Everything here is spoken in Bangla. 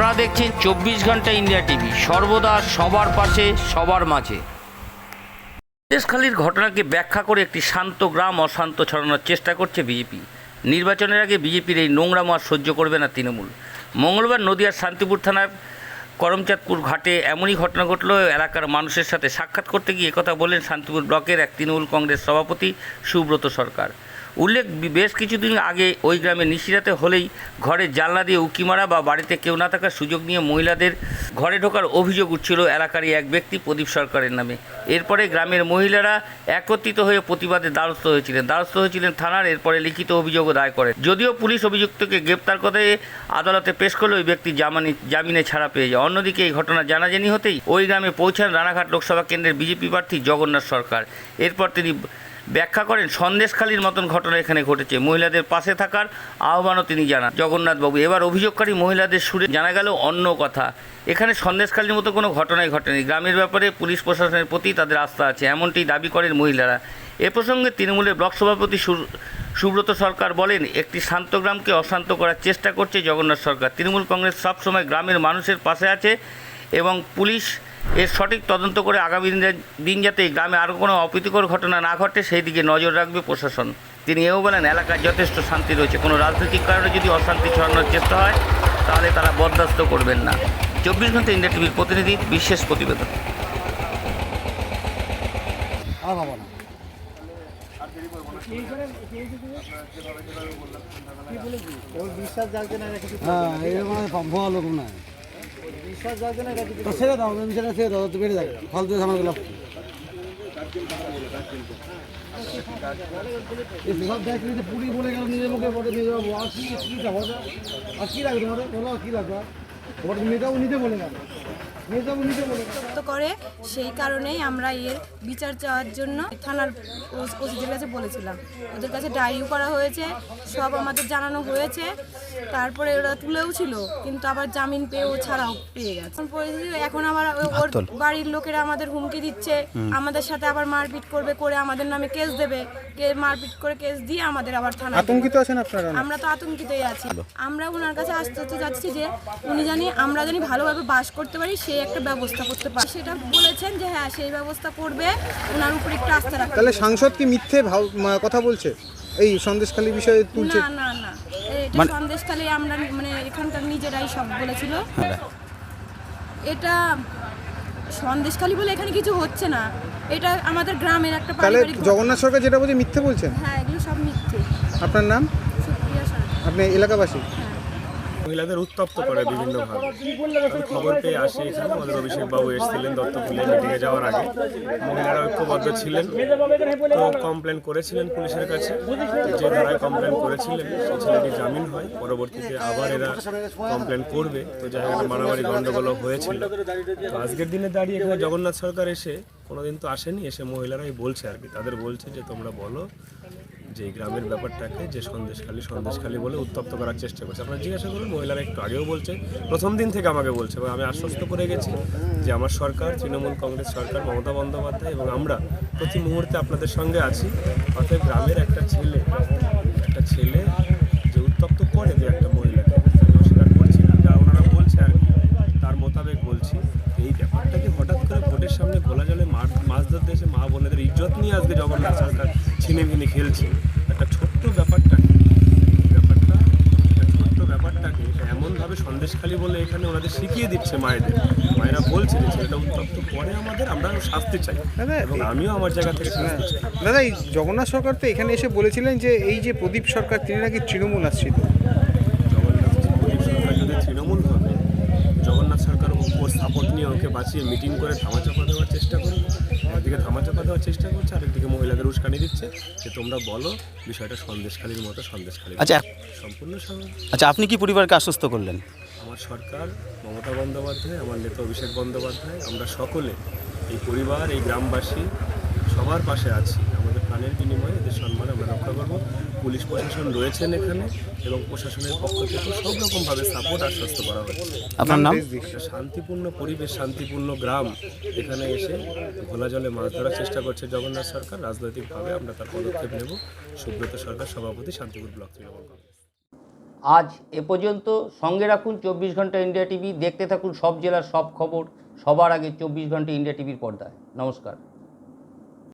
আপনারা দেখছেন চব্বিশ ঘণ্টা ইন্ডিয়া টিভি। সর্বদা সবার পাশে, সবার মাঝে। দেশখালীর ঘটনাকে ব্যাখ্যা করে একটি শান্ত গ্রাম অশান্ত ছড়ানোর চেষ্টা করছে বিজেপি। নির্বাচনের আগে বিজেপির এই নোংরা মাস সহ্য করবে না তৃণমূল। মঙ্গলবার নদিয়ার শান্তিপুর থানার করমচাঁদপুর ঘাটে এমনই ঘটনা ঘটল। এলাকার মানুষের সাথে সাক্ষাৎ করতে গিয়ে একথা বলেন শান্তিপুর ব্লকের এক তৃণমূল কংগ্রেস সভাপতি সুব্রত সরকার। উল্লেখ বেশ কিছুদিন আগে ওই গ্রামে নিশিরাতে হলেই ঘরে জানলা দিয়ে উকি মারা বা বাড়িতে কেউ না থাকার সুযোগ নিয়ে মহিলাদের ঘরে ঢোকার অভিযোগ উঠছিল এলাকারই এক ব্যক্তি প্রদীপ সরকারের নামে। এরপরে গ্রামের মহিলারা একত্রিত হয়ে প্রতিবাদে দ্বারস্থ হয়েছিলেন। দ্বারস্থ হয়েছিলেন থানার, এরপরে লিখিত অভিযোগও দায় করেন। যদিও পুলিশ অভিযুক্তকে গ্রেপ্তার করে আদালতে পেশ করলে ওই ব্যক্তি জামানি জামিনে ছাড়া পেয়ে যায়। অন্যদিকে এই ঘটনা জানাজানি হতেই ওই গ্রামে পৌঁছান রানাঘাট লোকসভা কেন্দ্রের বিজেপি প্রার্থী জগন্নাথ সরকার। এরপর তিনি ব্যাখ্যা করেন, সন্দেশখালীর মতন ঘটনা এখানে ঘটেছে। মহিলাদের পাশে থাকার আহ্বানও তিনি জানান। জগন্নাথবাবু, এবার অভিযোগকারী মহিলাদের সুরে জানা গেল অন্য কথা। এখানে সন্দেশখালীর মতো কোনো ঘটনাই ঘটেনি। গ্রামের ব্যাপারে পুলিশ প্রশাসনের প্রতি তাদের আস্থা আছে, এমনটি দাবি করেন মহিলারা। এ প্রসঙ্গে তৃণমূলের ব্লক সভাপতি সুব্রত সরকার বলেন, একটি শান্ত গ্রামকে অশান্ত করার চেষ্টা করছে জগন্নাথ সরকার। তৃণমূল কংগ্রেস সবসময় গ্রামের মানুষের পাশে আছে এবং পুলিশ এর সঠিক তদন্ত করে আগামী দিনে- যাতে গ্রামে আরও কোনো অপ্রীতিকর ঘটনা না ঘটে, সেই দিকে নজর রাখবে প্রশাসন। তিনি এও বলেন, এলাকায় যথেষ্ট শান্তি রয়েছে। কোনো রাজনৈতিক কারণে যদি অশান্তি ছড়ানোর চেষ্টা হয়, তাহলে তারা বরদাস্ত করবেন না। চব্বিশ ঘণ্টা ইন্ডিয়া টিভির প্রতিনিধি, বিশেষ প্রতিবেদন। হ্যাঁ এরকম ভুয়া লোক না তো ছেড়ে দাও তুমি ছেড়ে ছেড়ে দাও, তো বেড়ে যাবে। ফালতু ঝামেলা সব দেখলি যে পুরি বলে গেল, নিজের মুখে বটে নিয়ে আর কি আর কি লাগবে তোমাদের বলো, আর কি লাগবে? বটে নিয়ে যাব বলে গেল। করে সেই কারণেই আমরা এর বিচার চাওয়ার জন্য থানার ওসিদের কাছে বলেছিলাম। ওদের কাছে ডায়েরিও করা হয়েছে সব আমাদের জানানো হয়েছে তারপরে ওরা তুলেও ছিল কিন্তু আবার জামিন পেয়েও ছাড়াও পেয়ে গেছে। এখন আবার ওর বাড়ির লোকেরা আমাদের হুমকি দিচ্ছে আমাদের সাথে আবার মারপিট করবে করে আমাদের নামে কেস দেবে কে মারপিট করে কেস দিয়ে আমাদের আবার থানা আতঙ্কিত আছেন আপনারা আমরা তো আতঙ্কিতই আছি। আমরা ওনার কাছে আসতে হতে যাচ্ছি যে উনি জানি আমরা জানি ভালোভাবে বাস করতে পারি সেই একটা ব্যবস্থা করতে পারি সেটা বলেছেন যে হ্যাঁ সেই ব্যবস্থা করবে। ওনার উপর একটু আস্থা রাখা তাহলে সাংসদ কি মিথ্যে কথা বলছে? এই সন্দেশখালী বিষয়ে তুলছে? না না না। এটা সন্দেশখালী আমরা মানে এখানকার নিজেরাই সব বলেছিল। এটা সন্দেশখালী বলে এখানে কিছু হচ্ছে না। এটা আমাদের গ্রামের একটা তাহলে পারিবারিক জগন্নাথ সরকার যেটা বলছে মিথ্যে বলছেন? হ্যাঁ এগুলো সব মিথ্যে। আপনার নাম? সুপ্রিয়া সরকার। আপনি এলাকাবাসী? মহিলাদের উত্তপ্ত করে বিভিন্নভাবে। খবর পেয়ে আসি এখানে। আমাদের অভিষেক বাবু এসেছিলেন দত্তপুলে মিটিংয়ে যাওয়ার আগে। মহিলারা ঐক্যবদ্ধ ছিলেন। তো কমপ্লেন করেছিলেন পুলিশের কাছে। যে ধারায় কমপ্লেন করেছিলেন সেই ছেলেটি জামিন হয়। পরবর্তীতে আবার এরা কমপ্লেন করবে। তো একটা মারামারি গণ্ডগোল হয়েছিল। তো আজকের দিনে দাঁড়িয়ে এখানে জগন্নাথ সরকার এসে কোনোদিন তো আসেনি। এসে মহিলারাই বলছে আর কি। তাদের বলছে যে তোমরা বলো। যে গ্রামের ব্যাপারটাকে, যে সন্দেশখালী সন্দেশখালী বলে উত্তপ্ত করার চেষ্টা করছে। আপনারা জিজ্ঞাসা করুন, মহিলারা একটু আগেও বলছে, প্রথম দিন থেকে আমাকে বলছে, এবং আমি আশ্বস্ত করে গেছি যে আমার সরকার, তৃণমূল কংগ্রেস সরকার, মমতা বন্দ্যোপাধ্যায় এবং আমরা প্রতি মুহূর্তে আপনাদের সঙ্গে আছি। অর্থাৎ গ্রামের একটা ছেলে একটা ছেলে যে উত্তপ্ত করে যে একটা মহিলাকে অস্বীকার করছি যা ওনারা বলছে আর কি, তার মোতাবেক বলছি। এই ব্যাপারটাকে হঠাৎ করে ভোটের সামনে ঘোলা জলে মাছ ধরতে এসে মা বোনেদের ইজ্জত নিয়ে আজকে জগন্নাথ সরকার ছিনে ভিনে খেলছে। একটা ছোট্ট ব্যাপারটা ব্যাপারটা একটা ছোট্ট ব্যাপারটাকে এমনভাবে সন্দেশখালী বলে এখানে ওনাদের শিখিয়ে দিচ্ছে মায়েদের। মায়েরা বলছে যে ছেলেটা উত্তপ্ত পরে আমাদের আমরা শাস্তি চাই। দাদা, এবং আমিও আমার জায়গা থেকে শাস্তি চাই। দাদা এই জগন্নাথ সরকার তো এখানে এসে বলেছিলেন যে এই যে প্রদীপ সরকার তিনি নাকি তৃণমূল আশ্রিত। জগন্নাথ সরকার যদি তৃণমূল হবে জগন্নাথ সরকার ওর সাপোর্ট নিয়ে ওকে বাঁচিয়ে মিটিং করে ধামাচাপা দেওয়ার চেষ্টা করবে একদিকে ধামাচাপা দেওয়ার চেষ্টা করছে আরেকদিকে মহিলাদের উস্কানি দিচ্ছে। যে তোমরা বলো বিষয়টা সন্দেশখালীর মতো সন্দেশখালী। আচ্ছা সম্পূর্ণ আচ্ছা আপনি কি পরিবারকে আশ্বস্ত করলেন? আমার সরকার মমতা বন্দ্যোপাধ্যায় আমার নেতা অভিষেক বন্দ্যোপাধ্যায় আমরা সকলে এই পরিবার এই গ্রামবাসী সবার পাশে আছি। প্রাণের বিনিময়ে এদের সম্মান আমরা রক্ষা করব। পুলিশ প্রশাসন রয়েছেন এখানে এবং প্রশাসনের পক্ষ থেকে সব রকমভাবে সাপোর্ট আশ্বস্ত করা হচ্ছে। আপনার নাম? একটা শান্তিপূর্ণ পরিবেশ শান্তিপূর্ণ গ্রাম এখানে এসে ঘোলা জলে মাছ ধরার চেষ্টা করছে জগন্নাথ সরকার। রাজনৈতিকভাবে আমরা তার পদক্ষেপ নেব। সুব্রত সরকার সভাপতি শান্তিপুর ব্লক তৃণমূল কংগ্রেস। আজ এ পর্যন্ত সঙ্গে রাখুন চব্বিশ ঘণ্টা ইন্ডিয়া টিভি। দেখতে থাকুন সব জেলার সব খবর। সবার আগে চব্বিশ ঘণ্টা ইন্ডিয়া টিভির পর্দায়। নমস্কার।